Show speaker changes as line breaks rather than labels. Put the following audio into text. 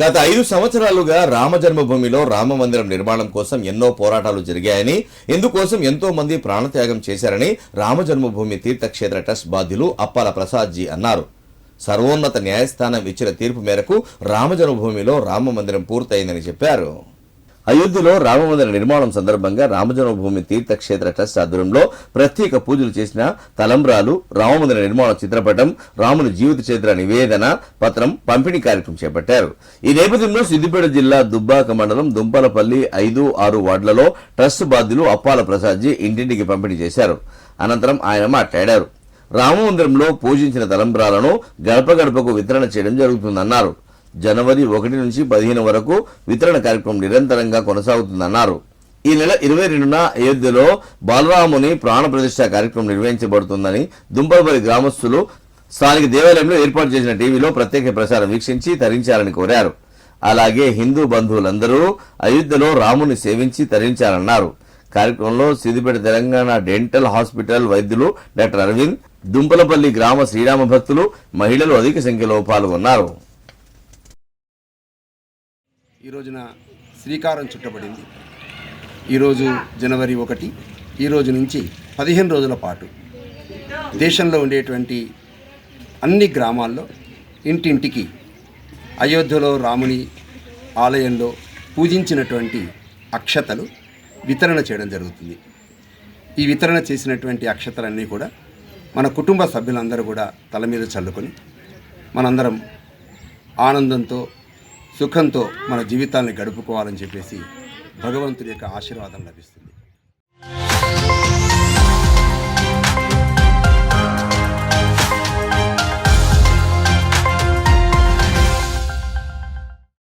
గత ఐదు సంవత్సరాలుగా రామ జన్మభూమిలో రామ మందిరం నిర్మాణం కోసం ఎన్నో పోరాటాలు జరిగాయని ఇందుకోసం ఎంతో మంది ప్రాణత్యాగం చేశారని రామ జన్మభూమి తీర్థక్షేత్ర ట్రస్ట్ బాధ్యులు అప్పాల ప్రసాద్ జీ అన్నారు. సర్వోన్నత న్యాయస్థానం ఇచ్చిన తీర్పు మేరకు రామ జన్మభూమిలో రామ మందిరం పూర్తయిందని చెప్పారు. అయోధ్యలో రామమందిర నిర్మాణం సందర్భంగా రామజన్మభూమి తీర్థక్షేత్ర ట్రస్ట్ ఆధ్వర్యంలో ప్రత్యేక పూజలు చేసిన తలంబ్రాలు రామమందిర నిర్మాణ చిత్రపటం రాముని జీవిత చరిత్ర నివేదన పత్రం పంపిణీ కార్యక్రమం చేపట్టారు. ఈ నేపథ్యంలో సిద్దిపేట జిల్లా దుబ్బాక మండలం దుంపలపల్లి ఐదు ఆరు వార్డులలో ట్రస్ట్ బాధ్యులు అప్పాల ప్రసాద్జీ ఇంటింటికి పంపిణీ చేశారు. అనంతరం ఆయన మాట్లాడారు. రామమందిరంలో పూజించిన తలంబ్రాలను గడప గడపకు వితరణ చేయడం జరుగుతుందన్నారు. జనవరి ఒకటి నుంచి పదిహేను వరకు వితరణ కార్యక్రమం నిరంతరంగా కొనసాగుతుందన్నారు. ఈ నెల ఇరవై రెండున అయోధ్యలో బాలరాముని ప్రాణ ప్రతిష్ట కార్యక్రమం నిర్వహించబడుతుందని దుంపలపల్లి గ్రామస్తులు స్థానిక దేవాలయంలో ఏర్పాటు చేసిన టీవీలో ప్రత్యేక ప్రసారం వీక్షించి తరించాలని కోరారు. అలాగే హిందూ బంధువులందరూ అయోధ్యలో రాముని సేవించి తరించాలన్నారు. కార్యక్రమంలో సిద్దిపేట తెలంగాణ డెంటల్ హాస్పిటల్ వైద్యులు డాక్టర్ అరవింద్ దుంపలపల్లి గ్రామ శ్రీరామ భక్తులు మహిళలు అధిక సంఖ్యలో పాల్గొన్నారు.
ఈ రోజున శ్రీకారం చుట్టబడింది. ఈరోజు జనవరి ఒకటి ఈ రోజు నుంచి పదిహేను రోజుల పాటు దేశంలో ఉండేటువంటి అన్ని గ్రామాల్లో ఇంటింటికి అయోధ్యలో రాముని ఆలయంలో పూజించినటువంటి అక్షతలు వితరణ చేయడం జరుగుతుంది. ఈ వితరణ చేసినటువంటి అక్షతలన్నీ కూడా మన కుటుంబ సభ్యులందరూ కూడా తల మీద చల్లుకొని మనందరం ఆనందంతో సుఖంతో మన జీవితాన్ని గడుపుకోవాలని చెప్పేసి భగవంతుడి యొక్క ఆశీర్వాదం లభిస్తుంది.